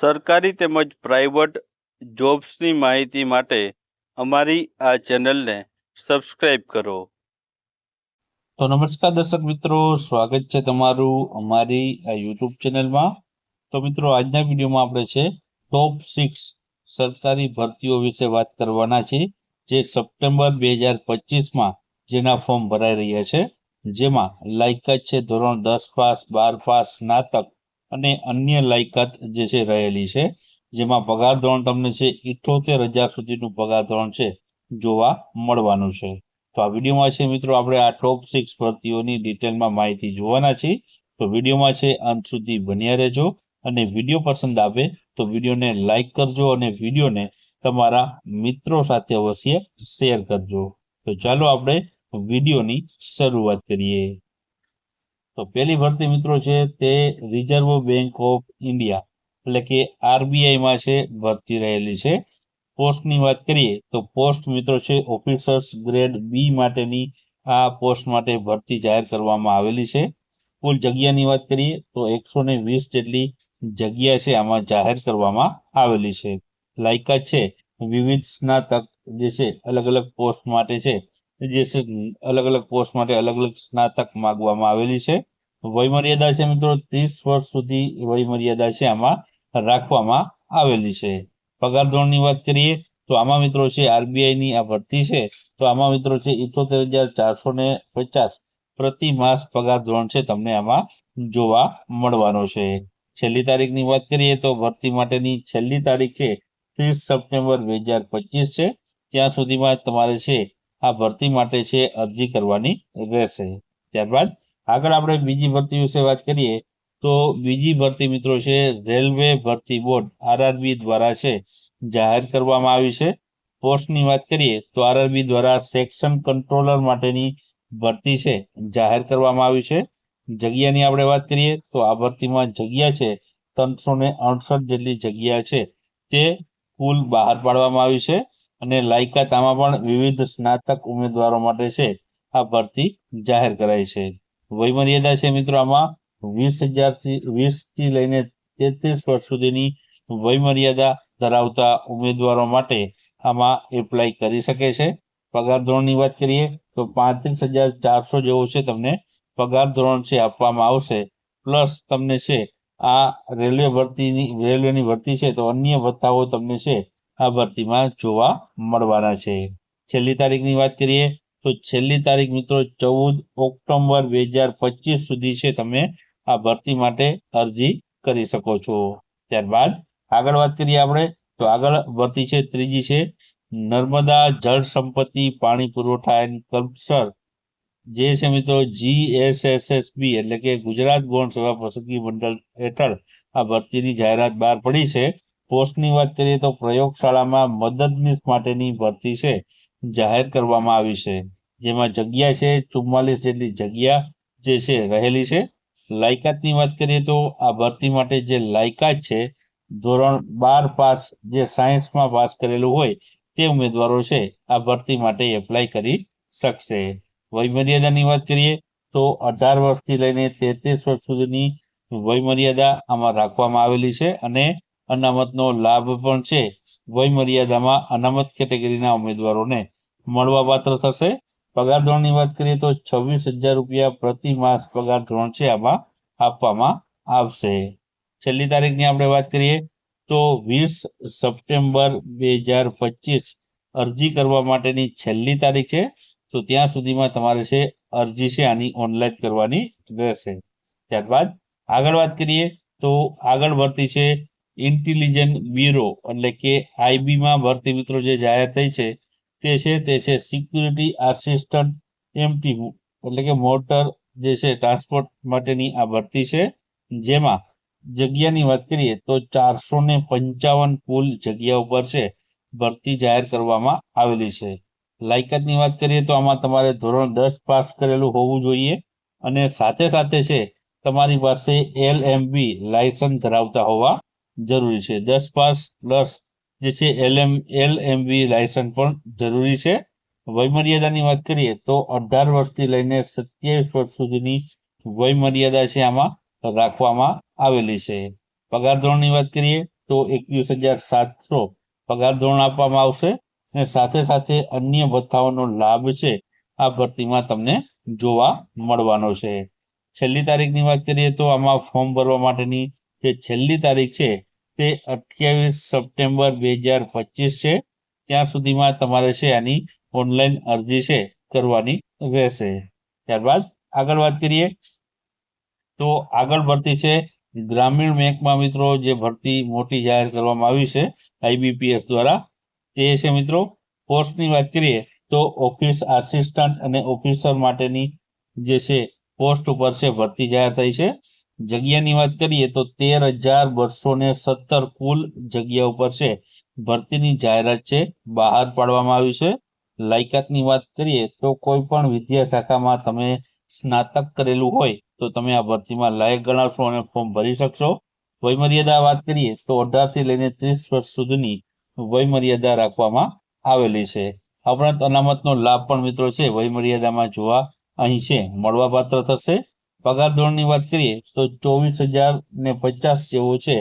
સરકારી તેમજ પ્રાઇવેટ જોબ્સની માહિતી માટે અમારી આ ચેનલને સબસ્ક્રાઇબ કરો. તો નમસ્કાર દર્શક મિત્રો, સ્વાગત છે તમારું અમારી આ યુટ્યુબ ચેનલમાં. તો મિત્રો, આજના વિડીયોમાં આપણે છે ટોપ સિક્સ સરકારી ભરતીઓ વિશે વાત કરવાના છે, જે સપ્ટેમ્બર બે હજાર પચીસમાં જેના ફોર્મ ભરાઈ રહ્યા છે. જેમાં લાયકાત છે ધોરણ દસ પાસ, બાર પાસ, સ્નાતક અને અન્ય લાયકાત જે છે રહેલી છે, જેમાં પગાર ધોરણ તમને છે ઇઠોતેર હજાર સુધીનું પગાર ધોરણ છે જોવા મળવાનું છે. તો આ વિડીયોમાં છે મિત્રો આપણે આ ટોપ સિક્સ ભરતીઓની ડિટેલમાં માહિતી જોવાના છે તો વિડીયોમાં છે અંત સુધી બન્યા રહેજો અને વીડિયો પસંદ આવે તો વિડીયોને લાઇક કરજો અને વિડીયોને તમારા મિત્રો સાથે અવશ્ય શેર કરજો. તો ચાલો આપણે વિડીયોની શરૂઆત કરીએ. તો પહેલી ભરતી મિત્રો છે તે રિઝર્વ બેંક ઓફ ઇન્ડિયા એટલે કે આરબીઆઈમાં છે, ભરતી રહેલી છે. પોસ્ટની વાત કરીએ તો પોસ્ટ મિત્રો છે ઓફિસર્સ ગ્રેડ બી માટેની આ પોસ્ટ માટે ભરતી જાહેર કરવામાં આવેલી છે. કુલ જગ્યાની વાત કરીએ તો એકસો ને વીસ જેટલી જગ્યા છે આમાં જાહેર કરવામાં આવેલી છે. લાયકાત છે વિવિધ સ્નાતક જે છે અલગ અલગ પોસ્ટ માટે છે. જે છે, અલગ અલગ પોસ્ટ માટે અલગ અલગ સ્નાતક માંગવામાં આવેલી છે. વયમર્યાદા છે મિત્રો, ત્રીસ વર્ષ સુધી વયમર્યાદા છે આમાં રાખવામાં આવેલી છે. પગાર ધોરણની વાત કરીએ તો આમાં મિત્રો છે આરબીઆઈ ની આ ભરતી છે. તો આમાં મિત્રો છે, ઇઠોતેર હજાર ચારસો ને પચાસ પ્રતિ માસ પગાર ધોરણ છે તમને આમાં જોવા મળવાનો છે. છેલ્લી તારીખની વાત કરીએ તો ભરતી માટેની છેલ્લી તારીખ છે, ત્રીસ સપ્ટેમ્બર બે હજાર પચીસ છે. ત્યાં સુધીમાં તમારે છે આ ભરતી માટે છે અરજી કરવાની રહેશે. ત્યારબાદ આગળ આપણે બીજી ભરતી વિશે વાત કરીએ, તો બીજી ભરતી મિત્રો છે રેલવે ભરતી બોર્ડ આરઆરબી દ્વારા છે, જાહેર કરવામાં આવી છે. પોસ્ટની વાત કરીએ, તો આરઆરબી દ્વારા સેક્શન કંટ્રોલર માટેની ભરતી છે, જાહેર કરવામાં આવી છે. જગ્યાની આપણે વાત કરીએ, તો આ ભરતીમાં જગ્યા છે, ત્રણસો ને અડસઠ જેટલી જગ્યા છે, તે કુલ બહાર પાડવામાં આવી છે. અને લાયકાત આમાં પણ વિવિધ સ્નાતક ઉમેદવારો માટે છે. આ ભરતી જાહેર કરાઈ છે. વયમર્યાદા છે મિત્રો આમાં. વીસ હજાર વીસથી લઈને તેત્રીસ વર્ષ સુધીની વયમર્યાદા ધરાવતા ઉમેદવારો માટે આમાં એપ્લાય કરી શકે છે. પગાર ધોરણની વાત કરીએ તો પાંત્રીસ હજાર ચારસો જેવો છે તમને પગાર ધોરણ છે આપવામાં આવશે. પ્લસ તમને છે આ રેલવે ભરતીની, રેલવેની ભરતી છે તો અન્ય ભથ્થાઓ તમને છે આ ભરતીમાં જોવા મળવાના છે. છેલ્લી તારીખની વાત કરીએ તો છેલ્લી તારીખ મિત્રો ચૌદ ઓક્ટોબર બે હજાર પચીસ સુધી છે તમે આ ભરતી માટે અરજી કરી શકો છો. ત્યારબાદ આગળ વાત કરીએ આપણે તો આગળ ભરતી છે ત્રીજી છે નર્મદા જળ સંપત્તિ પાણી પુરવઠા એન્ડ કલ્પસર જે છે મિત્રો જીએસએસએસબી એટલે કે ગુજરાત ગૌણ સેવા પસંદગી મંડળ હેઠળ આ ભરતીની જાહેરાત બહાર પડી છે. પોસ્ટની વાત કરીએ તો પ્રયોગશાળામાં મદદનીશ માટેની ભરતી છે, જાહેર કરવામાં આવી છે. જેમાં જગ્યા છે, ચુમ્માલીસ જેટલી જગ્યા જે છે, રહેલી છે. લાયકાતની વાત કરીએ તો આ ભરતી માટે જે લાયકાત છે, ધોરણ બાર પાસ જે સાયન્સમાં પાસ કરેલું હોય તે ઉમેદવારો છે, આ ભરતી માટે એપ્લાય કરી શકશે. વયમર્યાદાની વાત કરીએ તો અઢાર વર્ષથી લઈને તેત્રીસ વર્ષ સુધીની વયમર્યાદા આમાં રાખવામાં આવેલી છે અને અનામતનો લાભ પણ છે. વયમર્યાદામાં અનામત કેટેગરીના ઉમેદવારોને મળવા પાત્ર થશે. પગાર ધોરણની વાત કરીએ તો છવ્વીસ હજાર રૂપિયા પ્રતિ માસ પગાર ધોરણ છે આમાં આપવામાં આવશે. છેલ્લી તારીખની આપણે વાત કરીએ તો વીસ સપ્ટેમ્બર બે હજાર પચીસ અરજી કરવા માટેની છેલ્લી તારીખ છે. તો ત્યાં સુધીમાં તમારે છે અરજી છે આની ઓનલાઈન કરવાની રહેશે. ત્યારબાદ આગળ વાત કરીએ તો આગળ ભરતી છે ઇન્ટેલિજન્ટ બ્યુરો એટલે કે આઈબીમાં ભરતી મિત્રો જે જાહેર થઈ છે, તે છે તે છે સિક્યુરિટી આસિસ્ટન્ટ એમટી એટલે કે મોટર જે છે ટ્રાન્સપોર્ટ માટેની આ ભરતી છે. જેમાં જગ્યાની વાત કરીએ તો ચારસો ને પંચાવન કુલ જગ્યા ઉપર છે, ભરતી જાહેર કરવામાં આવેલી છે. લાયકાતની વાત કરીએ તો આમાં તમારે ધોરણ દસ પાસ કરેલું હોવું જોઈએ અને સાથે સાથે છે, તમારી પાસે એલ એમ બી લાયસન્સ ધરાવતા હોવા જરૂરી છે. દસ પાસ પ્લસ જે છે L M L MV licence પણ જરૂરી છે. વયમર્યાદાની વાત કરીએ તો અઢાર વર્ષથી લઈને સત્યાવીસ વર્ષ સુધીની વયમર્યાદા છે આમાં રાખવામાં આવેલી છે. પગાર ધોરણની વાત કરીએ તો એકવીસ હજાર સાતસો પગાર ધોરણ આપવામાં આવશે અને સાથે સાથે અન્ય ભથ્થાઓનો લાભ છે આ ભરતીમાં તમને જોવા મળવાનો છે. છેલ્લી તારીખની વાત કરીએ તો આમાં ફોર્મ ભરવા માટેની જે છેલ્લી તારીખ છે તે અઠ્યાવીસ સપ્ટેમ્બર બે હજાર પચીસ છે. ત્યાં સુધીમાં તમારે છે આની ઓનલાઈન અરજી છે કરવાની રહેશે. ત્યારબાદ આગળ વાત કરીએ. તો આગળ ભરતી છે ગ્રામીણ બેંકમાં મિત્રો જે ભરતી મોટી જાહેર કરવામાં આવી છે આઈબીપીએસ દ્વારા. તે છે મિત્રો પોસ્ટની વાત કરીએ તો ઓફિસ આસિસ્ટન્ટ અને ઓફિસર માટેની જે છે પોસ્ટ ઉપર છે ભરતી જાહેર થઈ છે. જગ્યાની વાત કરીએ તો તેર હજાર બસો ને સત્તર કુલ જગ્યા ઉપર છે. ભરતીની જાહેરાત છે. બહાર પાડવામાં આવી છે. લાયકાતની વાત કરીએ તો કોઈ પણ વિદ્યા શાખામાં તમે સ્નાતક કરેલું હોય તો તમે આ ભરતીમાં લાયક ગણાશો અને ફોર્મ ભરી શકશો. વયમર્યાદા વાત કરીએ તો અઢારથી લઈને ત્રીસ વર્ષ સુધીની વયમર્યાદા રાખવામાં આવેલી છે. આ ઉપરાંત અનામતનો લાભ પણ મિત્રો છે. વયમર્યાદામાં જોવા અહીં છે. મળવાપાત્ર થશે. પગાર ધોરણની વાત કરીએ, તો ચોવીસ હજાર ને પચાસ જેવો છે,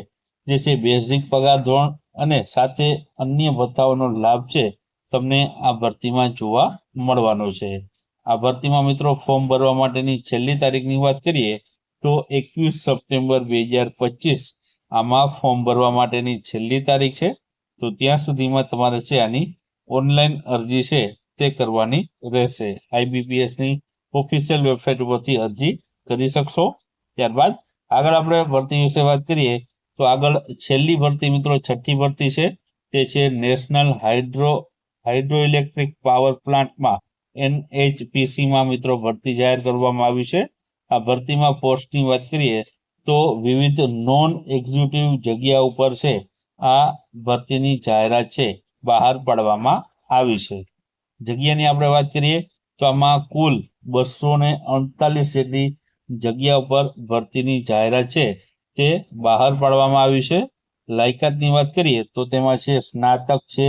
જે છે બેઝિક પગાર ધોરણ અને સાથે અન્ય ભથ્થાઓનો લાભ છે, તમને આ ભરતીમાં જોવા મળવાનો છે. આ ભરતીમાં મિત્રો ફોર્મ ભરવા માટેની છેલ્લી તારીખની વાત કરીએ, તો એકવીસ સપ્ટેમ્બર બે હજાર પચીસ, આમાં ફોર્મ ભરવા માટેની છેલ્લી તારીખ છે, તો ત્યાં સુધીમાં તમારે છે આની ઓનલાઈન અરજી છે, તે કરવાની રહેશે. આઈબીપીએસની ઓફિશિયલ વેબસાઇટ ઉપરથી અરજી કરી શકશો? ત્યારબાદ આગળ આપણે ભરતી વિશે વાત કરીએ, તો આગળ છેલ્લી ભરતી મિત્રો, છઠ્ઠી ભરતી છે. તે છે national hydro hydro electric power પ્લાન્ટમાં એનએચપીસીમાં મિત્રો ભરતી જાહેર કરવામાં આવી છે. આ ભરતીમાં પોસ્ટની વાત કરીએ, તો વિવિધ નોન એક્ઝિક્યુટિવ જગ્યા ઉપર છે. આ ભરતીની જાહેરાત છે, બહાર પાડવામાં આવી છે. જગ્યાની આપણે વાત કરીએ, તો આમાં કુલ બસો ને અડતાલીસ જેટલી જગ્યા ઉપર ભરતીની જાહેરાત છે તે બહાર પાડવામાં આવી છે. લાયકાતની વાત કરીએ તો તેમાં છે સ્નાતક છે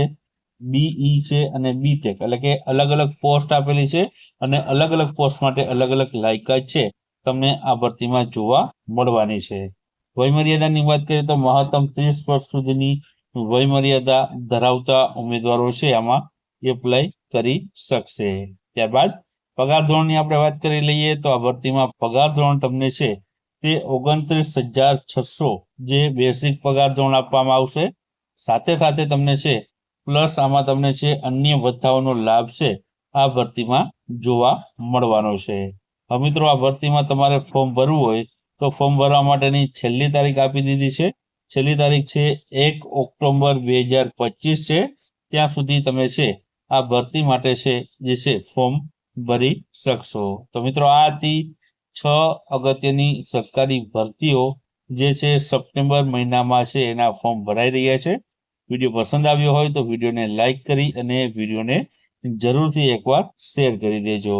બીઈ છે અને બીટેક એટલે કે અલગ અલગ પોસ્ટ આપેલી છે અને અલગ અલગ પોસ્ટ માટે અલગ અલગ લાયકાત છે તમને આ ભરતીમાં જોવા મળવાની છે. વયમર્યાદાની વાત કરીએ તો મહત્તમ ત્રીસ વર્ષ સુધીની વયમર્યાદા ધરાવતા ઉમેદવારો છે આમાં એપ્લાય કરી શકશે. ત્યારબાદ પગાર ધોરણની આપણે વાત કરી લઈએ તો આ ભરતીમાં પગાર ધોરણ તમને છે તે ઓગણત્રીસ હજાર છસો જે બેસિક પગાર ધોરણ આપવામાં આવશે. સાથે સાથે તમને છે પ્લસ આમાં તમને છે અન્ય ભથ્થાઓનો લાભ છે આ ભરતીમાં જોવા મળવાનો છે. હવે મિત્રો આ ભરતીમાં તમારે ફોર્મ ભરવું હોય તો ફોર્મ ભરવા માટેની છેલ્લી તારીખ આપી દીધી છે. છેલ્લી તારીખ છે એક ઓક્ટોબર બે હજાર પચીસ છે. ત્યાં સુધી તમે છે આ ભરતી માટે છે જે છે ફોર્મ ભરી શકશો. તો મિત્રો આ હતી છ અગત્યની સરકારી ભરતીઓ જે છે સપ્ટેમ્બર મહિનામાં છે, એના ફોર્મ ભરાઈ રહ્યા છે. વીડિયો પસંદ આવ્યો હોય તો વિડીયોને લાઇક કરી અને વિડીયોને જરૂરથી એકવાર શેર કરી દેજો.